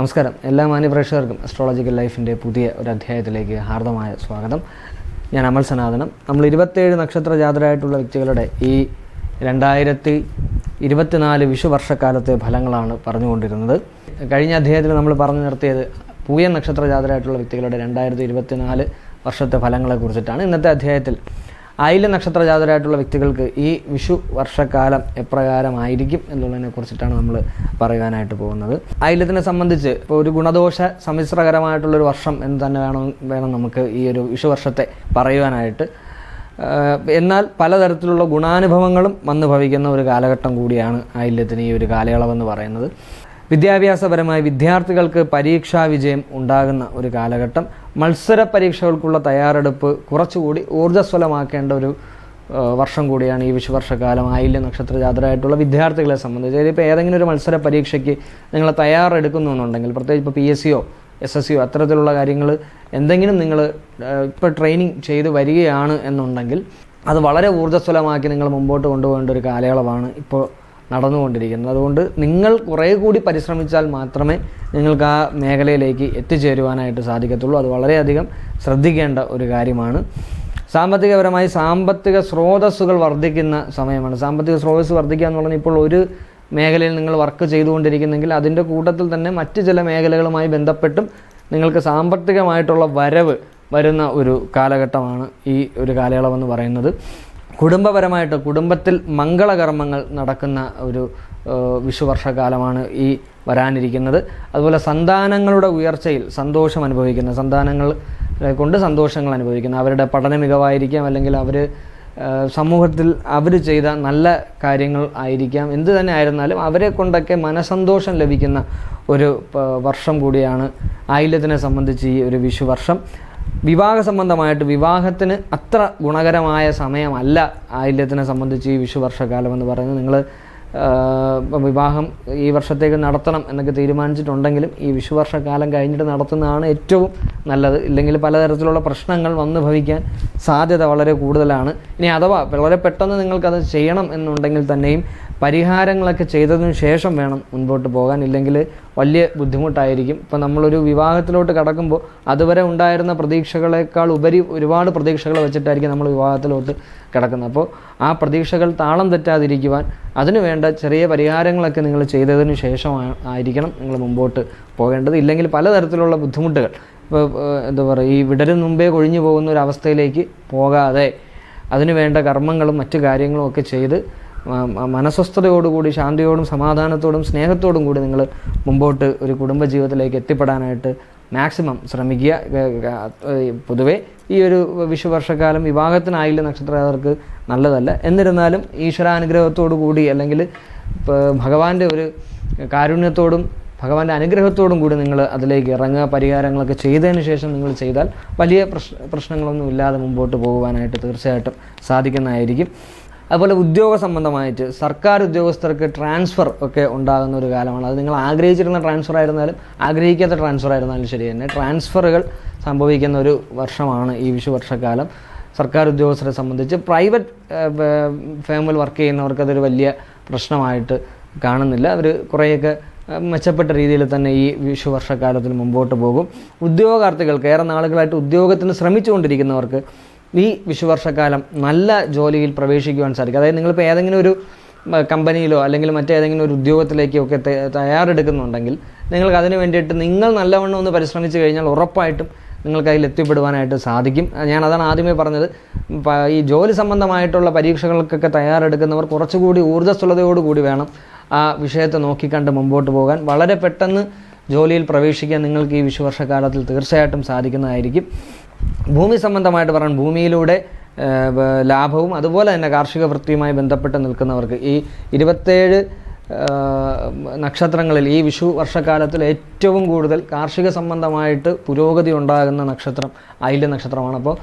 നമസ്കാരം. എല്ലാ മാന്യപ്രേക്ഷകർക്കും അസ്ട്രോളജിക്കൽ ലൈഫിന്റെ പുതിയ ഒരു അധ്യായത്തിലേക്ക് ഹാർദമായ സ്വാഗതം. ഞാൻ അമൽ സനാതനം. നമ്മൾ ഇരുപത്തേഴ് നക്ഷത്ര ജാതരായിട്ടുള്ള വ്യക്തികളുടെ ഈ രണ്ടായിരത്തി ഇരുപത്തിനാല് വിഷു വർഷക്കാലത്തെ ഫലങ്ങളാണ് പറഞ്ഞുകൊണ്ടിരുന്നത്. കഴിഞ്ഞ അധ്യായത്തിൽ നമ്മൾ പറഞ്ഞു നിർത്തിയത് പൂയ നക്ഷത്ര ജാതരായിട്ടുള്ള വ്യക്തികളുടെ രണ്ടായിരത്തി ഇരുപത്തിനാല് വർഷത്തെ ഫലങ്ങളെക്കുറിച്ചിട്ടാണ് ഇന്നത്തെ അധ്യായത്തിൽ ആയില്യ നക്ഷത്ര ജാതരായിട്ടുള്ള വ്യക്തികൾക്ക് ഈ വിഷു വർഷക്കാലം എപ്രകാരമായിരിക്കും എന്നുള്ളതിനെ കുറിച്ചിട്ടാണ് നമ്മൾ പറയാനായിട്ട് പോകുന്നത്. ആയില്യത്തിനെ സംബന്ധിച്ച് ഇപ്പോൾ ഒരു ഗുണദോഷ സമ്മിശ്രകരമായിട്ടുള്ളൊരു വർഷം എന്ന് തന്നെ വേണം വേണം നമുക്ക് ഈ ഒരു വിഷു വർഷത്തെ പറയുവാനായിട്ട്. എന്നാൽ പലതരത്തിലുള്ള ഗുണാനുഭവങ്ങളും വന്നു ഭവിക്കുന്ന ഒരു കാലഘട്ടം കൂടിയാണ് ആയില്യത്തിന് ഈ ഒരു കാലയളവെന്ന് പറയുന്നത്. വിദ്യാഭ്യാസപരമായി വിദ്യാർത്ഥികൾക്ക് പരീക്ഷാ വിജയം ഉണ്ടാകുന്ന ഒരു കാലഘട്ടം. മത്സര പരീക്ഷകൾക്കുള്ള തയ്യാറെടുപ്പ് കുറച്ചുകൂടി ഊർജസ്വലമാക്കേണ്ട ഒരു വർഷം കൂടിയാണ് ഈ വിഷുവർഷക്കാലം. ആയില്യ നക്ഷത്ര ജാതരായിട്ടുള്ള വിദ്യാർത്ഥികളെ സംബന്ധിച്ച് ഇപ്പോൾ ഏതെങ്കിലും ഒരു മത്സര പരീക്ഷയ്ക്ക് നിങ്ങൾ തയ്യാറെടുക്കുന്നു എന്നുണ്ടെങ്കിൽ പ്രത്യേകിച്ച് ഇപ്പോൾ പി എസ് സിയോ എസ് എസ് സിയോ അത്തരത്തിലുള്ള കാര്യങ്ങൾ എന്തെങ്കിലും നിങ്ങൾ ഇപ്പോൾ ട്രെയിനിങ് ചെയ്ത് വരികയാണ് എന്നുണ്ടെങ്കിൽ അത് വളരെ ഊർജസ്വലമാക്കി നിങ്ങൾ മുമ്പോട്ട് കൊണ്ടുപോകേണ്ട ഒരു കാലയളവാണ് ഇപ്പോൾ നടന്നുകൊണ്ടിരിക്കുന്നത്. അതുകൊണ്ട് നിങ്ങൾ കുറേ കൂടി പരിശ്രമിച്ചാൽ മാത്രമേ നിങ്ങൾക്ക് ആ മേഖലയിലേക്ക് എത്തിച്ചേരുവാനായിട്ട് സാധിക്കത്തുള്ളൂ. അത് വളരെയധികം ശ്രദ്ധിക്കേണ്ട ഒരു കാര്യമാണ്. സാമ്പത്തികപരമായി സാമ്പത്തിക സ്രോതസ്സുകൾ വർദ്ധിക്കുന്ന സമയമാണ്. സാമ്പത്തിക സ്രോതസ്സ് വർദ്ധിക്കുക എന്ന് പറഞ്ഞാൽ ഇപ്പോൾ ഒരു മേഖലയിൽ നിങ്ങൾ വർക്ക് ചെയ്തുകൊണ്ടിരിക്കുന്നെങ്കിൽ അതിന്റെ കൂട്ടത്തിൽ തന്നെ മറ്റ് ചില മേഖലകളുമായി ബന്ധപ്പെട്ടും നിങ്ങൾക്ക് സാമ്പത്തികമായിട്ടുള്ള വരവ് വരുന്ന ഒരു കാലഘട്ടമാണ് ഈ ഒരു കാലയളവെന്ന് പറയുന്നത്. കുടുംബപരമായിട്ട് കുടുംബത്തിൽ മംഗളകർമ്മങ്ങൾ നടക്കുന്ന ഒരു വിഷുവർഷകാലമാണ് ഈ വരാനിരിക്കുന്നത്. അതുപോലെ സന്താനങ്ങളുടെ ഉയർച്ചയിൽ സന്തോഷം അനുഭവിക്കുന്ന സന്താനങ്ങൾ കൊണ്ട് സന്തോഷങ്ങൾ അനുഭവിക്കുന്ന അവരുടെ പഠന മികവായിരിക്കാം അല്ലെങ്കിൽ അവർ സമൂഹത്തിൽ അവർ ചെയ്ത നല്ല കാര്യങ്ങൾ ആയിരിക്കാം. എന്ത് തന്നെ ആയിരുന്നാലും അവരെ കൊണ്ടൊക്കെ മനസന്തോഷം ലഭിക്കുന്ന ഒരു വർഷം കൂടിയാണ് ആയില്യത്തിനെ സംബന്ധിച്ച് ഈ ഒരു വിഷു വർഷം വിവാഹ സംബന്ധമായിട്ട് വിവാഹത്തിന് അത്ര ഗുണകരമായ സമയമല്ല ആയില്യത്തിനെ സംബന്ധിച്ച് ഈ വിഷുവർഷകാലം എന്ന് പറയുന്നത്. നിങ്ങൾ വിവാഹം ഈ വർഷത്തേക്ക് നടത്തണം എന്നൊക്കെ തീരുമാനിച്ചിട്ടുണ്ടെങ്കിലും ഈ വിഷുവർഷക്കാലം കഴിഞ്ഞിട്ട് നടത്തുന്നതാണ് ഏറ്റവും നല്ലത്. ഇല്ലെങ്കിൽ പലതരത്തിലുള്ള പ്രശ്നങ്ങൾ വന്നു ഭവിക്കാൻ സാധ്യത വളരെ കൂടുതലാണ്. ഇനി അഥവാ വളരെ പെട്ടെന്ന് നിങ്ങൾക്കത് ചെയ്യണം എന്നുണ്ടെങ്കിൽ തന്നെയും പരിഹാരങ്ങളൊക്കെ ചെയ്തതിനു ശേഷം വേണം മുൻപോട്ട് പോകാൻ. ഇല്ലെങ്കിൽ വലിയ ബുദ്ധിമുട്ടായിരിക്കും. ഇപ്പം നമ്മളൊരു വിവാഹത്തിലോട്ട് കടക്കുമ്പോൾ അതുവരെ ഉണ്ടായിരുന്ന പ്രതീക്ഷകളെക്കാൾ ഉപരി ഒരുപാട് പ്രതീക്ഷകൾ വെച്ചിട്ടായിരിക്കും നമ്മൾ വിവാഹത്തിലോട്ട് കിടക്കുന്നത്. അപ്പോൾ ആ പ്രതീക്ഷകൾ താളം തെറ്റാതിരിക്കുവാൻ അതിനുവേണ്ട ചെറിയ പരിഹാരങ്ങളൊക്കെ നിങ്ങൾ ചെയ്തതിന് ശേഷം ആയിരിക്കണം നിങ്ങൾ മുമ്പോട്ട് പോകേണ്ടത്. ഇല്ലെങ്കിൽ പലതരത്തിലുള്ള ബുദ്ധിമുട്ടുകൾ. ഇപ്പോൾ എന്താ പറയുക ഈ വിടരും മുമ്പേ കൊഴിഞ്ഞു പോകുന്ന ഒരു അവസ്ഥയിലേക്ക് പോകാതെ അതിനുവേണ്ട കർമ്മങ്ങളും മറ്റു കാര്യങ്ങളും ഒക്കെ ചെയ്ത് മനസ്വസ്ഥതയോടുകൂടി ശാന്തിയോടും സമാധാനത്തോടും സ്നേഹത്തോടും കൂടി നിങ്ങൾ മുമ്പോട്ട് ഒരു കുടുംബജീവിതത്തിലേക്ക് എത്തിപ്പെടാനായിട്ട് മാക്സിമം ശ്രമിക്കുക. പൊതുവേ ഈ ഒരു വിഷുവർഷക്കാലം വിവാഹത്തിനായില്ല നക്ഷത്രകാരർക്ക് നല്ലതല്ല. എന്നിരുന്നാലും ഈശ്വരാനുഗ്രഹത്തോടു കൂടി അല്ലെങ്കിൽ ഭഗവാന്റെ ഒരു കാരുണ്യത്തോടും ഭഗവാന്റെ അനുഗ്രഹത്തോടും കൂടി നിങ്ങൾ അതിലേക്ക് ഇറങ്ങുക പരിഹാരങ്ങളൊക്കെ ചെയ്തതിന് ശേഷം നിങ്ങൾ ചെയ്താൽ വലിയ പ്രശ്ന പ്രശ്നങ്ങളൊന്നും ഇല്ലാതെ മുമ്പോട്ട് പോകുവാനായിട്ട് തീർച്ചയായിട്ടും സാധിക്കുന്നതായിരിക്കും. അതുപോലെ ഉദ്യോഗ സംബന്ധമായിട്ട് സർക്കാർ ഉദ്യോഗസ്ഥർക്ക് ട്രാൻസ്ഫർ ഒക്കെ ഉണ്ടാകുന്ന ഒരു കാലമാണ്. അത് നിങ്ങൾ ആഗ്രഹിച്ചിരുന്ന ട്രാൻസ്ഫർ ആയിരുന്നാലും ആഗ്രഹിക്കാത്ത ട്രാൻസ്ഫർ ആയിരുന്നാലും ശരി തന്നെ ട്രാൻസ്ഫറുകൾ സംഭവിക്കുന്ന ഒരു വർഷമാണ് ഈ വിഷു വർഷക്കാലം സർക്കാർ ഉദ്യോഗസ്ഥരെ സംബന്ധിച്ച് പ്രൈവറ്റ് ഫേമിൽ വർക്ക് ചെയ്യുന്നവർക്ക് അതൊരു വലിയ പ്രശ്നമായിട്ട് കാണുന്നില്ല. അവർ കുറേയൊക്കെ മെച്ചപ്പെട്ട രീതിയിൽ തന്നെ ഈ വിഷു വർഷക്കാലത്തിന് മുമ്പോട്ട് പോകും. ഉദ്യോഗാർത്ഥികൾക്ക് ഏറെ നാളുകളായിട്ട് ഉദ്യോഗത്തിന് ശ്രമിച്ചുകൊണ്ടിരിക്കുന്നവർക്ക് ഈ വിഷുവർഷക്കാലം നല്ല ജോലിയിൽ പ്രവേശിക്കുവാൻ സാധിക്കും. അതായത് നിങ്ങളിപ്പോൾ ഏതെങ്കിലും ഒരു കമ്പനിയിലോ അല്ലെങ്കിൽ മറ്റേതെങ്കിലും ഒരു ഉദ്യോഗത്തിലേക്കോ ഒക്കെ തയ്യാറെടുക്കുന്നുണ്ടെങ്കിൽ നിങ്ങൾക്ക് അതിന് വേണ്ടിയിട്ട് നിങ്ങൾ നല്ലവണ്ണം ഒന്ന് പരിശ്രമിച്ചു കഴിഞ്ഞാൽ ഉറപ്പായിട്ടും നിങ്ങൾക്ക് അതിൽ എത്തിപ്പെടുവാനായിട്ട് സാധിക്കും. ഞാൻ അതാണ് ആദ്യമേ പറഞ്ഞത്. ഈ ജോലി സംബന്ധമായിട്ടുള്ള പരീക്ഷകൾക്കൊക്കെ തയ്യാറെടുക്കുന്നവർ കുറച്ചുകൂടി ഊർജസ്വലതയോടുകൂടി വേണം ആ വിഷയത്തെ നോക്കിക്കണ്ട് മുമ്പോട്ട് പോകാൻ. വളരെ പെട്ടെന്ന് ജോലിയിൽ പ്രവേശിക്കാൻ നിങ്ങൾക്ക് ഈ വിഷുവർഷക്കാലത്തിൽ തീർച്ചയായിട്ടും സാധിക്കുന്നതായിരിക്കും. ഭൂമി സംബന്ധമായിട്ട് പറയാൻ ഭൂമിയിലൂടെ ലാഭവും അതുപോലെ തന്നെ കാർഷിക വൃത്തിയുമായി ബന്ധപ്പെട്ട് നിൽക്കുന്നവർക്ക് ഈ ഇരുപത്തേഴ് നക്ഷത്രങ്ങളിൽ ഈ വിഷു വർഷക്കാലത്തിൽ ഏറ്റവും കൂടുതൽ കാർഷിക സംബന്ധമായിട്ട് പുരോഗതി ഉണ്ടാകുന്ന നക്ഷത്രം അയില നക്ഷത്രമാണ്. അപ്പോൾ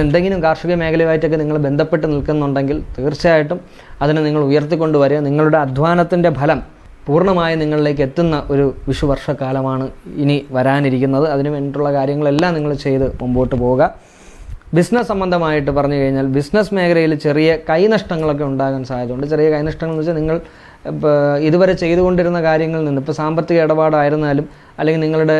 എന്തെങ്കിലും കാർഷിക മേഖലയുമായിട്ടൊക്കെ നിങ്ങൾ ബന്ധപ്പെട്ട് നിൽക്കുന്നുണ്ടെങ്കിൽ തീർച്ചയായിട്ടും അതിനെ നിങ്ങൾ ഉയർത്തിക്കൊണ്ടുവരിക. നിങ്ങളുടെ അധ്വാനത്തിന്റെ ഫലം പൂർണമായി നിങ്ങളിലേക്ക് എത്തുന്ന ഒരു വിഷുവർഷക്കാലമാണ് ഇനി വരാനിരിക്കുന്നത്. അതിനു വേണ്ടിയിട്ടുള്ള കാര്യങ്ങളെല്ലാം നിങ്ങൾ ചെയ്ത് മുമ്പോട്ട് പോവുക. ബിസിനസ് സംബന്ധമായിട്ട് പറഞ്ഞു കഴിഞ്ഞാൽ ബിസിനസ് മേഖലയിൽ ചെറിയ കൈനഷ്ടങ്ങളൊക്കെ ഉണ്ടാകാൻ സാധ്യതയുണ്ട്. ചെറിയ കൈനഷ്ടങ്ങൾ എന്ന് വെച്ചാൽ നിങ്ങൾ ഇതുവരെ ചെയ്തുകൊണ്ടിരുന്ന കാര്യങ്ങളിൽ നിന്ന് ഇപ്പോൾ സാമ്പത്തിക ഇടപാടായിരുന്നാലും അല്ലെങ്കിൽ നിങ്ങളുടെ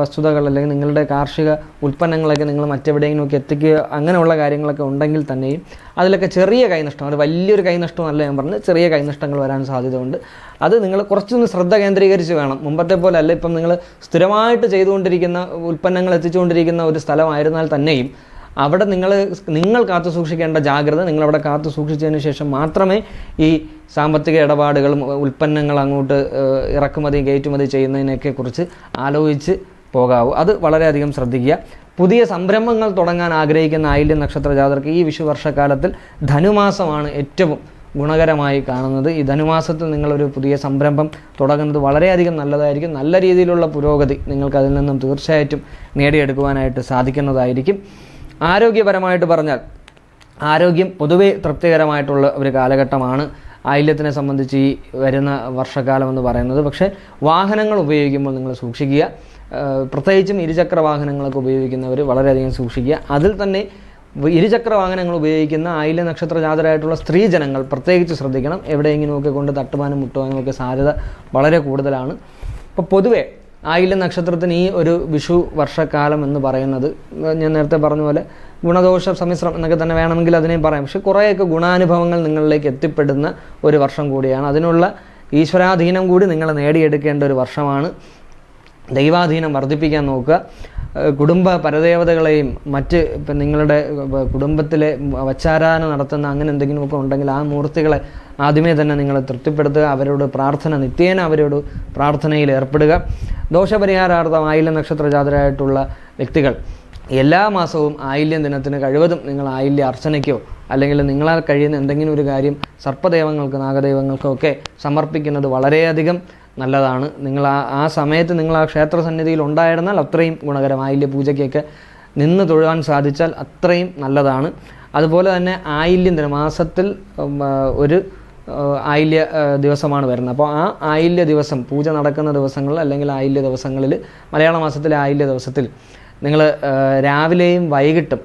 വസ്തുതകൾ അല്ലെങ്കിൽ നിങ്ങളുടെ കാർഷിക ഉൽപ്പന്നങ്ങളൊക്കെ നിങ്ങൾ മറ്റെവിടെയെങ്കിലും മറ്റെവിടെയെങ്കിലുമൊക്കെ എത്തിക്കുക അങ്ങനെയുള്ള കാര്യങ്ങളൊക്കെ ഉണ്ടെങ്കിൽ തന്നെയും അതിലൊക്കെ ചെറിയ കൈനഷ്ടം അത് വലിയൊരു കൈനഷ്ടമല്ല ഞാൻ പറഞ്ഞ് ചെറിയ കൈനഷ്ടങ്ങൾ വരാൻ സാധ്യതയുണ്ട്. അത് നിങ്ങൾ കുറച്ചൊന്ന് ശ്രദ്ധ കേന്ദ്രീകരിച്ച് വേണം. മുമ്പത്തെ പോലെ അല്ല ഇപ്പം നിങ്ങൾ സ്ഥിരമായിട്ട് ചെയ്തുകൊണ്ടിരിക്കുന്ന ഉൽപ്പന്നങ്ങൾ എത്തിച്ചുകൊണ്ടിരിക്കുന്ന ഒരു സ്ഥലമായിരുന്നാൽ തന്നെയും അവിടെ നിങ്ങൾ നിങ്ങൾ കാത്തു സൂക്ഷിക്കേണ്ട ജാഗ്രത നിങ്ങൾ അവിടെ കാത്തു സൂക്ഷിച്ചതിന് ശേഷം മാത്രമേ ഈ സാമ്പത്തിക ഇടപാടുകളും ഉൽപ്പന്നങ്ങൾ അങ്ങോട്ട് ഇറക്കുമതി കയറ്റുമതി ചെയ്യുന്നതിനൊക്കെ കുറിച്ച് ആലോചിച്ച് പോകാവൂ. അത് വളരെയധികം ശ്രദ്ധിക്കുക. പുതിയ സംരംഭങ്ങൾ തുടങ്ങാൻ ആഗ്രഹിക്കുന്ന ആയില്യം നക്ഷത്ര ജാതർക്ക് ഈ വിഷുവർഷക്കാലത്തിൽ ധനുമാസമാണ് ഏറ്റവും ഗുണകരമായി കാണുന്നത്. ഈ ധനുമാസത്തിൽ നിങ്ങളൊരു പുതിയ സംരംഭം തുടങ്ങുന്നത് വളരെയധികം നല്ലതായിരിക്കും. നല്ല രീതിയിലുള്ള പുരോഗതി നിങ്ങൾക്ക് അതിൽ നിന്നും തീർച്ചയായിട്ടും നേടിയെടുക്കുവാനായിട്ട് സാധിക്കുന്നതായിരിക്കും. ആരോഗ്യപരമായിട്ട് പറഞ്ഞാൽ ആരോഗ്യം പൊതുവേ തൃപ്തികരമായിട്ടുള്ള ഒരു കാലഘട്ടമാണ്. ആയില്യത്തിനെ സംബന്ധിച്ച് ഈ വരുന്ന വർഷകാലം എന്ന് പറയുന്നത്. പക്ഷേ വാഹനങ്ങൾ ഉപയോഗിക്കുമ്പോൾ നിങ്ങൾ സൂക്ഷിക്കുക. പ്രത്യേകിച്ചും ഇരുചക്ര വാഹനങ്ങളൊക്കെ ഉപയോഗിക്കുന്നവർ വളരെയധികം സൂക്ഷിക്കുക. അതിൽ തന്നെ ഇരുചക്ര വാഹനങ്ങൾ ഉപയോഗിക്കുന്ന ആയില്യ നക്ഷത്ര ജാതരായിട്ടുള്ള സ്ത്രീ ജനങ്ങൾ പ്രത്യേകിച്ച് ശ്രദ്ധിക്കണം. എവിടെയെങ്കിലുമൊക്കെ കൊണ്ട് തട്ടുവാനും മുട്ടുവാനും ഒക്കെ സാധ്യത വളരെ കൂടുതലാണ്. അപ്പോൾ പൊതുവേ ആയില്യ നക്ഷത്രത്തിന് ഈ ഒരു വിഷു വർഷക്കാലം എന്ന് പറയുന്നത്. ഞാൻ നേരത്തെ പറഞ്ഞ പോലെ ഗുണദോഷ സമ്മിശ്രം എന്നൊക്കെ തന്നെ വേണമെങ്കിൽ അതിനെയും പറയാം. പക്ഷേ കുറേയൊക്കെ ഗുണാനുഭവങ്ങൾ നിങ്ങളിലേക്ക് എത്തിപ്പെടുന്ന ഒരു വർഷം കൂടിയാണ്. അതിനുള്ള ഈശ്വരാധീനം കൂടി നിങ്ങൾ നേടിയെടുക്കേണ്ട ഒരു വർഷമാണ്. ദൈവാധീനം വർദ്ധിപ്പിക്കാൻ നോക്കുക. കുടുംബ പരദേവതകളെയും മറ്റ് ഇപ്പം നിങ്ങളുടെ കുടുംബത്തിലെ വച്ചാരാധന നടത്തുന്ന അങ്ങനെ എന്തെങ്കിലുമൊക്കെ ഉണ്ടെങ്കിൽ ആ മൂർത്തികളെ ആദ്യമേ തന്നെ നിങ്ങൾ തൃപ്തിപ്പെടുത്തുക. അവരോട് പ്രാർത്ഥന നിത്യേന അവരോട് പ്രാർത്ഥനയിൽ ഏർപ്പെടുക. ദോഷപരിഹാരാർത്ഥം ആയില്യ നക്ഷത്ര ജാതരായിട്ടുള്ള വ്യക്തികൾ. എല്ലാ മാസവും ആയില്യം ദിനത്തിന് കഴിവതും നിങ്ങൾ ആയില്യ അർച്ചനയ്ക്കോ അല്ലെങ്കിൽ നിങ്ങളാൽ കഴിയുന്ന എന്തെങ്കിലും ഒരു കാര്യം സർപ്പദൈവങ്ങൾക്ക് നാഗദൈവങ്ങൾക്കോ ഒക്കെ സമർപ്പിക്കുന്നത് വളരെയധികം നല്ലതാണ്. നിങ്ങൾ ആ ആ സമയത്ത് നിങ്ങൾ ആ ക്ഷേത്ര സന്നിധിയിൽ ഉണ്ടായിരുന്നാൽ അത്രയും ഗുണകരം. ആയില്യ പൂജയ്ക്കൊക്കെ നിന്ന് തൊഴുവാൻ സാധിച്ചാൽ അത്രയും നല്ലതാണ്. അതുപോലെ തന്നെ ആയില്യം ദിനം മാസത്തിൽ ഒരു ആയില്യ ദിവസമാണ് വരുന്നത്. അപ്പോൾ ആ ആയില്യ ദിവസം പൂജ നടക്കുന്ന ദിവസങ്ങളിൽ അല്ലെങ്കിൽ ആയില്യ ദിവസങ്ങളിൽ മലയാള മാസത്തിലെ ആയില്യ ദിവസത്തിൽ നിങ്ങൾ രാവിലെയും വൈകിട്ടും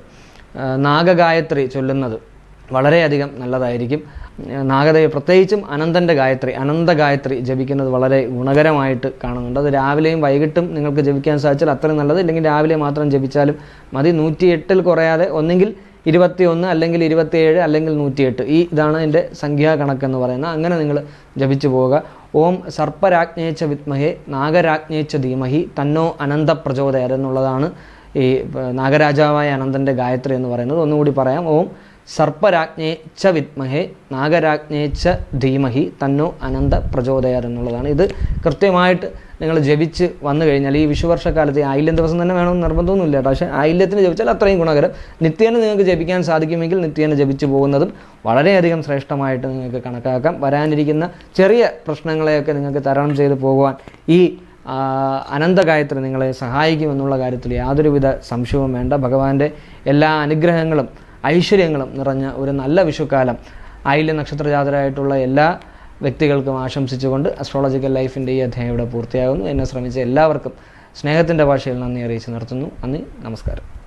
നാഗഗായത്രി ചൊല്ലുന്നത് വളരെയധികം നല്ലതായിരിക്കും. നാഗദേവ പ്രത്യേകിച്ചും അനന്തന്റെ ഗായത്രി അനന്ത ഗായത്രി ജപിക്കുന്നത് വളരെ ഗുണകരമായിട്ട് കാണുന്നുണ്ട്. അത് രാവിലെയും വൈകിട്ടും നിങ്ങൾക്ക് ജപിക്കാൻ സാധിച്ചാൽ അത്രയും നല്ലത്. ഇല്ലെങ്കിൽ രാവിലെ മാത്രം ജപിച്ചാലും മതി. നൂറ്റിയെട്ടിൽ കുറയാതെ ഒന്നെങ്കിൽ ഇരുപത്തി ഒന്ന് അല്ലെങ്കിൽ ഇരുപത്തിയേഴ് അല്ലെങ്കിൽ നൂറ്റിയെട്ട്. ഈ ഇതാണ് അതിന്റെ സംഖ്യാകണക്കെന്ന് പറയുന്നത്. അങ്ങനെ നിങ്ങൾ ജപിച്ചു പോവുക. ഓം സർപ്പരാജ്ഞേച്ച വിത്മഹേ നാഗരാജ്ഞേച്ച ധീമഹി തന്നോ അനന്ത പ്രചോദയർ എന്നുള്ളതാണ് ഈ നാഗരാജാവായ അനന്തന്റെ ഗായത്രി എന്ന് പറയുന്നത്. ഒന്നുകൂടി പറയാം. ഓം സർപ്പരാജ്ഞേച്ച വിത്മഹേ നാഗരാജ്ഞേച്ച ധീമഹി തന്നോ അനന്ത പ്രചോദയർ എന്നുള്ളതാണ്. ഇത് കൃത്യമായിട്ട് നിങ്ങൾ ജപിച്ച് വന്നു കഴിഞ്ഞാൽ ഈ വിഷുവർഷക്കാലത്ത് ആയില്യം ദിവസം തന്നെ വേണമെന്ന് നിർബന്ധമൊന്നുമില്ല പക്ഷേ ആയില്യത്തിന് ജപിച്ചാൽ അത്രയും ഗുണകരം. നിത്യേന നിങ്ങൾക്ക് ജപിക്കാൻ സാധിക്കുമെങ്കിൽ നിത്യേന ജപിച്ച് പോകുന്നതും വളരെയധികം ശ്രേഷ്ഠമായിട്ട് നിങ്ങൾക്ക് കണക്കാക്കാം. വരാനിരിക്കുന്ന ചെറിയ പ്രശ്നങ്ങളെയൊക്കെ നിങ്ങൾക്ക് തരണം ചെയ്തു പോകുവാൻ ഈ ആ, അനന്തഗായത്രി നിങ്ങളെ സഹായിക്കുമെന്നുള്ള കാര്യത്തിൽ യാതൊരുവിധ സംശയവും വേണ്ട. ഭഗവാന്റെ എല്ലാ അനുഗ്രഹങ്ങളും ഐശ്വര്യങ്ങളും നിറഞ്ഞ ഒരു നല്ല വിഷുക്കാലം. ആയില്യ നക്ഷത്രജാതരായിട്ടുള്ള എല്ലാ വ്യക്തികൾക്കും ആശംസിച്ചുകൊണ്ട് അസ്ട്രോളജിക്കൽ ലൈഫിന്റെ ഈ അധ്യായം ഇവിടെ പൂർത്തിയാകുന്നു. എന്നെ ശ്രമിച്ച എല്ലാവർക്കും സ്നേഹത്തിന്റെ ഭാഷയിൽ നന്ദി അറിയിച്ച് നിർത്തുന്നു. നന്ദി. നമസ്കാരം.